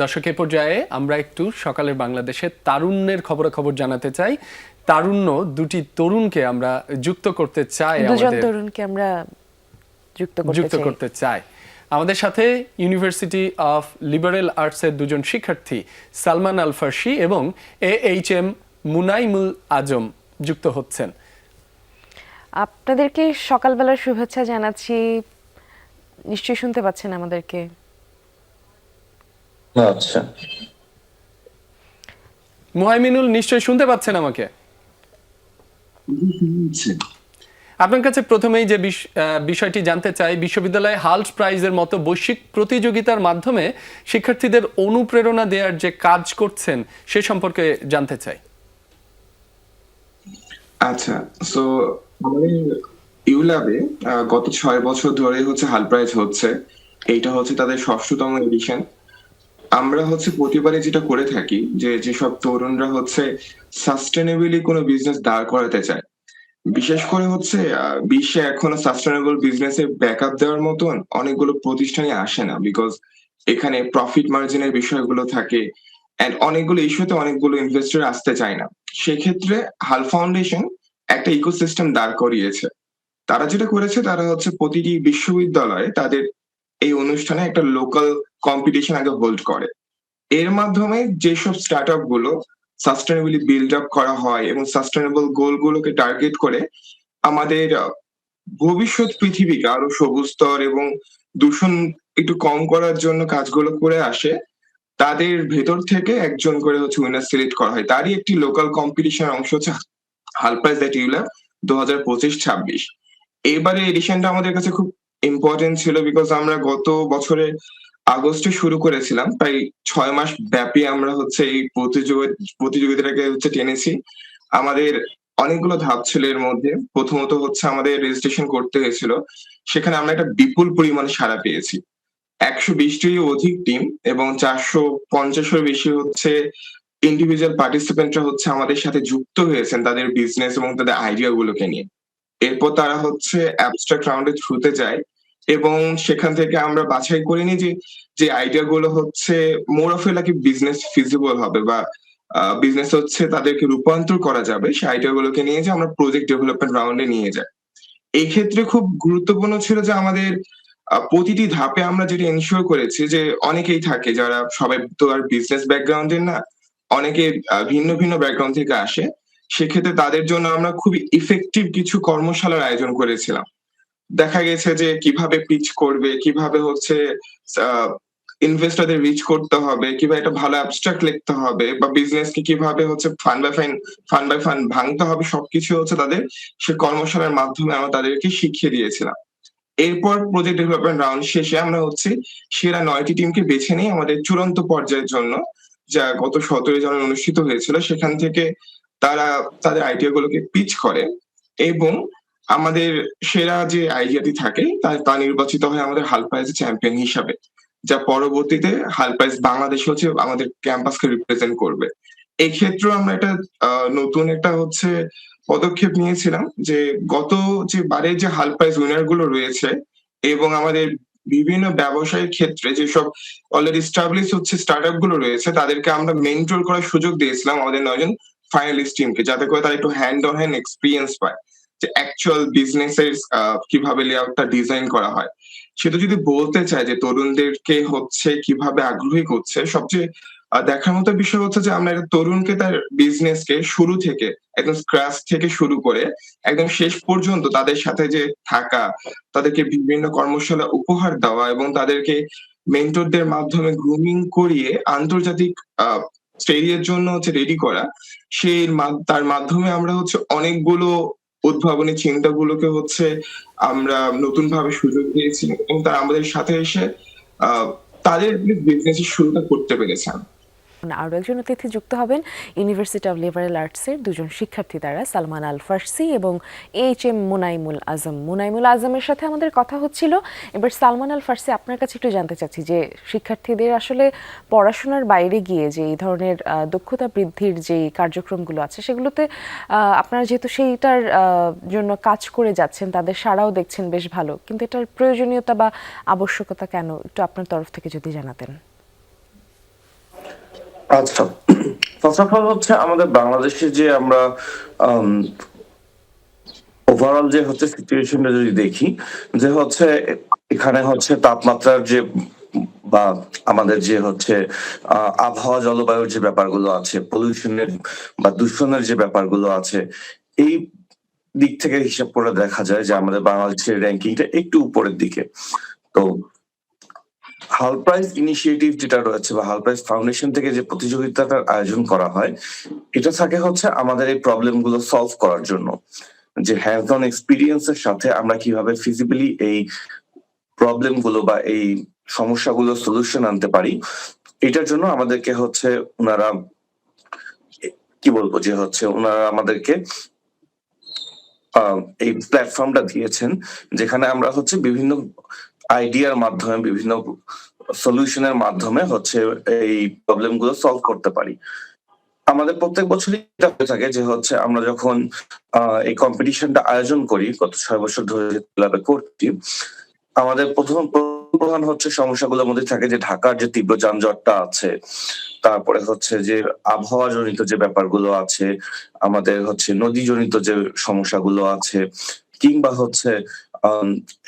দর্শক এ পর্যায়ে আমরা একটু সকালের বাংলাদেশে তারুণ্যের খবরাখবর জানাতে চাই। তারুণ্য দুটি তরুণকে আমরা যুক্ত করতে চাই দুজন তরুণকে আমরা যুক্ত করতে যুক্ত চাই। করতে চাই। আমাদের সাথে ইউনিভার্সিটি অফ লিবারেল আর্টসের দুজন শিক্ষার্থী সালমান আল ফার্সি এবং এ এইচ এম মুনাইমুল আজম যুক্ত হচ্ছেন। আপনাদেরকে সকালবেলার শুভেচ্ছা জানাচ্ছি। নিশ্চয়ই শুনতে পাচ্ছেন আমাদেরকে। আচ্ছা। মুহাইমিনুল নিশ্চয়ই শুনতে পাচ্ছেন আমাকে? আপনার কাছে প্রথমেই যে বিষয়টি জানতে চাই বিশ্ববিদ্যালয়ে হাল্ট প্রাইজের মতো বৈশ্বিক প্রতিযোগিতার মাধ্যমে শিক্ষার্থীদের অনুপ্রেরণা দেওয়ার যে কাজ করছেন সে সম্পর্কে জানতে চাই। আচ্ছা সো আমাদের ইউল্যাবে গত ছয় বছর ধরে হচ্ছে হাল প্রাইজ হচ্ছে। এইটা হচ্ছে তাদের ষষ্ঠতম এডিশন আমরা হচ্ছে প্রতিবারে যেটা করে থাকি যে, যেসব তরুণরা হচ্ছে সাস্টেনেবলি কোনো বিজনেস দাঁড় করাতে চায়। বিশেষ করে হচ্ছে বিশ্বে এখনও সাস্টেনেবল বিজনেসে ব্যাকআপ দেওয়ার মতন অনেকগুলো প্রতিষ্ঠানই আসে না বিকজ এখানে প্রফিট মার্জিনের বিষয়গুলো থাকে এন্ড অনেকগুলো ইস্যুতে অনেকগুলো ইনভেস্টর আসতে চায় না। সেক্ষেত্রে হাল ফাউন্ডেশন একটা ইকোসিস্টেম দাঁড় করিয়েছে। তারা যেটা করেছে, তারা হচ্ছে প্রতিটি বিশ্ববিদ্যালয়ে তাদের এই অনুষ্ঠানে একটা লোকাল কম্পিটিশন আগে হোল্ড করে। এর মাধ্যমে যেসব স্টার্ট আপগুলো সাস্টেনেবলি বিল্ড আপ করা হয় এবং সাস্টেনেবল গোল গুলোকে টার্গেট করে, আমাদের ভবিষ্যৎ পৃথিবীকে আরও সবুজতর এবং দূষণ একটু কম করার জন্য কাজগুলো করে আসে, তাদের ভেতর থেকে একজন করে হচ্ছে উইনার সিলেক্ট করা হয়। তারই একটি লোকাল কম্পিটিশন অংশ হচ্ছে হালপ্রাইজ দ্যাট ইউলা দু হাজার পঁচিশ ছাব্বিশ। এবারে এডিশনটা আমাদের কাছে খুব ইম্পর্টেন্ট ছিল বিকজ আমরা গত বছরে আগস্টে শুরু করেছিলাম। প্রায় ছয় মাস ব্যাপী আমরা হচ্ছে এই প্রতিযোগিতা প্রতিযোগিতাটাকে হচ্ছে টেনেছি। আমাদের অনেকগুলো ধাপ ছিল এর মধ্যে। প্রথমত হচ্ছে আমাদের রেজিস্ট্রেশন করতে হয়েছিল। সেখানে আমরা একটা বিপুল পরিমাণে সাড়া পেয়েছি। একশো বিশটির অধিক টিম এবং চারশো পঞ্চাশের বেশি হচ্ছে ইন্ডিভিজুয়াল পার্টিসিপেন্টরা হচ্ছে আমাদের সাথে যুক্ত হয়েছেন তাদের বিজনেস এবং তাদের আইডিয়া গুলোকে নিয়ে। এরপর তারা হচ্ছে অ্যাবস্ট্রাক্ট রাউন্ডের থ্রুতে যায়। এবং সেখান থেকে আমরা বাছাই করে নিই যে যে আইডিয়া গুলো হচ্ছে more of lucky business feasible হবে বা বিজনেস হচ্ছে তাদেরকে রূপান্তর করা যাবে, সেই আইডিয়া গুলোকে নিয়ে যে আমরা প্রজেক্ট ডেভেলপমেন্ট রাউন্ডে নিয়ে যাই। এই ক্ষেত্রে খুব গুরুত্বপূর্ণ ছিল যে আমাদের প্রতিটি ধাপে আমরা যেটা এনশিওর করেছি যে অনেকেই থাকে যারা সবাই তো আর বিজনেস ব্যাকগ্রাউন্ডের না, অনেকে ভিন্ন ভিন্ন ব্যাকগ্রাউন্ড থেকে আসে। সেক্ষেত্রে তাদের জন্য আমরা খুবই ইফেক্টিভ কিছু কর্মশালার আয়োজন করেছিলাম। দেখা গেছে যে কীভাবে পিচ করবে, কীভাবে হচ্ছে ইনভেস্টরদের রিচ করতে হবে, কীভাবে একটা ভালো অ্যাবস্ট্রাক্ট লিখতে হবে বা বিজনেসকে কীভাবে হচ্ছে fund by fine fund by fund ভাঙতে হবে, সবকিছু হচ্ছে তাদের সে কর্মশালার মাধ্যমে আমরা তাদেরকে শিখিয়ে দিয়েছিলাম। এরপর প্রজেক্ট ডেভেলপমেন্ট রাউন্ড শেষে আমরা হচ্ছে সেরা নয়টি টিমকে বেছে নিই আমাদের চূড়ান্ত পর্যায়ের জন্য যা গত সতেরো জানুয়ারি অনুষ্ঠিত হয়েছিল, সেখান থেকে তারা তাদের আইডিয়া গুলোকে পিচ করে এবং আমাদের সেরা যে আইডিয়াটি থাকে, তা নির্বাচিত হয় আমাদের হালপাইজ চ্যাম্পিয়ন হিসাবে, যা পরবর্তীতে হালপাইজ বাংলাদেশ হচ্ছে আমাদের ক্যাম্পাসকে রিপ্রেজেন্ট করবে। এই ক্ষেত্রে আমরা একটা নতুন একটা হচ্ছে পদক্ষেপ নিয়েছিলাম যে গত যে বারের যে হালপাইজ উইনারগুলো রয়েছে এবং আমাদের বিভিন্ন ব্যবসায়িক ক্ষেত্রে যেসব অলরেডি স্টাবলিশ হচ্ছে স্টার্টগুলো রয়েছে, তাদেরকে আমরা মেন্টর করার সুযোগ দিয়েছিলাম আমাদের নয়জন ফাইনালিস্ট টিমকে যাতে করে তারা একটু হ্যান্ড অন হ্যান্ড এক্সপিরিয়েন্স পায়। যে অ্যাকচুয়াল বিজনেসের কীভাবে লেআউটটা ডিজাইন করা হয়। সেটা যদি বলতে চায় যে তরুণদেরকে হচ্ছে কীভাবে আগ্রহী করছে, সবচেয়ে দেখার মতো বিষয় হচ্ছে যে আমরা একটা তরুণকে তার বিজনেসকে শুরু থেকে, একদম স্ক্র্যাচ থেকে শুরু করে, একদম শেষ পর্যন্ত তাদের সাথে যে থাকা, তাদেরকে বিভিন্ন কর্মশালা উপহার দেওয়া এবং তাদেরকে মেন্টরদের মাধ্যমে গ্রুমিং করিয়ে আন্তর্জাতিক স্টেজের জন্য হচ্ছে রেডি করা, সেই তার মাধ্যমে আমরা হচ্ছে অনেকগুলো উদ্ভাবনী চিন্তাগুলোকে হচ্ছে আমরা নতুন ভাবে সুযোগ দিয়েছি এবং তারা আমাদের সাথে এসে আহ, তাদের বিজনেসের শুরুটা করতে পেরেছেন আরও একজন অতিথি যুক্ত হবেন ইউনিভার্সিটি অফ লিবারেল আর্টসের দুজন শিক্ষার্থী তারা সালমান আল ফার্সি এবং এইচ এম মুনাইমুল আজম। মুনাইমুল আজমের সাথে আমাদের কথা হচ্ছিল। এবার সালমান আল ফার্সি আপনার কাছে একটু জানতে চাচ্ছি যে শিক্ষার্থীদের আসলে পড়াশোনার বাইরে গিয়ে যে এই ধরনের দক্ষতা বৃদ্ধির যে কার্যক্রমগুলো আছে, সেগুলোতে আপনারা যেহেতু সেইটার জন্য কাজ করে যাচ্ছেন, তাদের সাড়াও দেখছেন বেশ ভালো। কিন্তু এটার প্রয়োজনীয়তা বা আবশ্যকতা কেন? একটু আপনার তরফ থেকে যদি জানাতেন। আচ্ছা। ফার্স্ট অফ অল হচ্ছে আমাদের বাংলাদেশে যে আমরা ওভারঅল যে হচ্ছে সিচুয়েশনটা যদি দেখি, যে হচ্ছে এখানে হচ্ছে তাপমাত্রার যে, বা আমাদের যে হচ্ছে আবহাওয়া জলবায়ুর যে ব্যাপারগুলো আছে পলিউশনের বা দূষণের যে ব্যাপারগুলো আছে, এই দিক থেকে হিসাব করে দেখা যায় যে আমাদের বাংলাদেশের র্যাঙ্কিংটা একটু উপরের দিকে। তো হাল প্রাইস ইনিশিয়েটিভ যেটা রয়েছে বা হাল প্রাইস ফাউন্ডেশন থেকে যে প্রতিযোগিতাটার আয়োজন করা হয়, এটা থাকে হচ্ছে আমাদের এই প্রবলেমগুলো সলভ করার জন্য। যে হ্যান্ড অন এক্সপিরিয়েন্স এর সাথে আমরা কীভাবে ফিজিক্যালি এই প্রবলেমগুলো বা এই সমস্যাগুলো সলিউশন আনতে পারি, এটার জন্য আমাদেরকে হচ্ছে ওনারা কি বলব যে হচ্ছে ওনারা আমাদেরকে এই প্ল্যাটফর্মটা দিয়েছেন, যেখানে আমরা হচ্ছে বিভিন্ন আইডিয়ার মাধ্যমে, বিভিন্ন সলিউশনের মাধ্যমে হচ্ছে এই প্রবলেমগুলো সলভ করতে পারি। আমাদের প্রত্যেক বছরই এটা হয়ে থাকে যে হচ্ছে আমরা যখন এই কম্পিটিশনটা আয়োজন করি, গত ছয় বছর ধরে ক্লাবে করছি, আমাদের প্রথম প্রধান হচ্ছে সমস্যাগুলোর মধ্যে থাকে যে ঢাকার যে তীব্র যানজটটা আছে, তারপরে হচ্ছে যে আবহাওয়া জনিত যে ব্যাপারগুলো আছে, আমাদের হচ্ছে নদী জনিত যে সমস্যাগুলো আছে, কিংবা হচ্ছে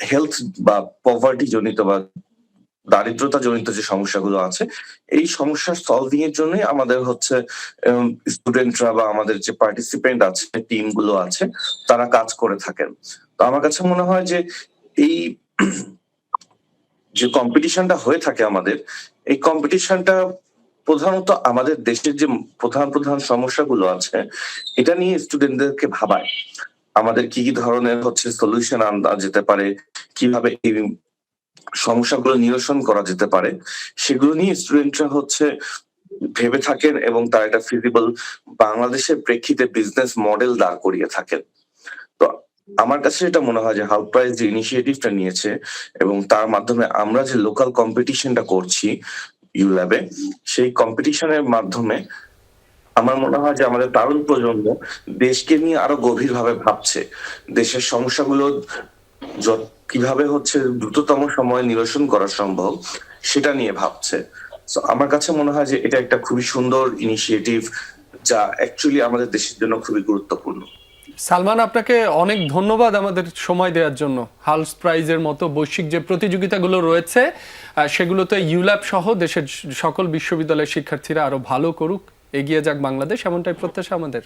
হেলথ বা পভার্টি জনিত বা দারিদ্রতা জনিত যে সমস্যাগুলো আছে, এই সমস্যার সলভিং এর জন্যই আমাদের হচ্ছে স্টুডেন্টরা বা আমাদের যে পার্টিসিপেন্ট আছে টিমগুলো আছে, তারা কাজ করে থাকেন। তো আমার কাছে মনে হয় যে এই যে কম্পিটিশনটা হয়ে থাকে আমাদের, এই কম্পিটিশনটা প্রধানত আমাদের দেশের যে প্রধান প্রধান সমস্যাগুলো আছে, এটা নিয়ে স্টুডেন্টদেরকে ভাবায়। আমাদের কি কি ধরনের হচ্ছে সলিউশন আনা যেতে পারে? কীভাবে এই সমস্যাগুলো নিরসন করা যেতে পারে? সেগুলো নিয়ে স্টুডেন্টরা হচ্ছে ভেবে থাকেন এবং তারা একটা ফিজিবল বাংলাদেশের প্রেক্ষিতে বিজনেস মডেল দাঁড় করিয়ে থাকেন। তো আমার কাছে এটা মনে হয় যে হাউট প্রাইস যে ইনিশিয়েটিভটা নিয়েছে এবং তার মাধ্যমে আমরা যে লোকাল কম্পিটিশনটা করছি ইউল্যাবে সেই কম্পিটিশনের মাধ্যমে আমার মনে হয় যে আমাদের তরুণ প্রজন্ম দেশকে নিয়ে আরও গভীরভাবে ভাবছে। দেশের সমস্যাগুলো কীভাবে হচ্ছে দ্রুততম সময়ে নিরসন করা সম্ভব, সেটা নিয়ে ভাবছে। আমার কাছে মনে হয় যে এটা একটা খুবই সুন্দর ইনিশিয়েটিভ যা অ্যাকচুয়ালি আমাদের দেশের জন্য খুবই গুরুত্বপূর্ণ। সালমান, আপনাকে অনেক ধন্যবাদ আমাদের সময় দেওয়ার জন্য। হালস প্রাইজের মতো বৈশ্বিক যে প্রতিযোগিতাগুলো রয়েছে সেগুলোতে ইউল্যাব সহ দেশের সকল বিশ্ববিদ্যালয়ের শিক্ষার্থীরা আরও ভালো করুক। এগিয়ে যাক বাংলাদেশ এমনটাই প্রত্যাশা আমাদের।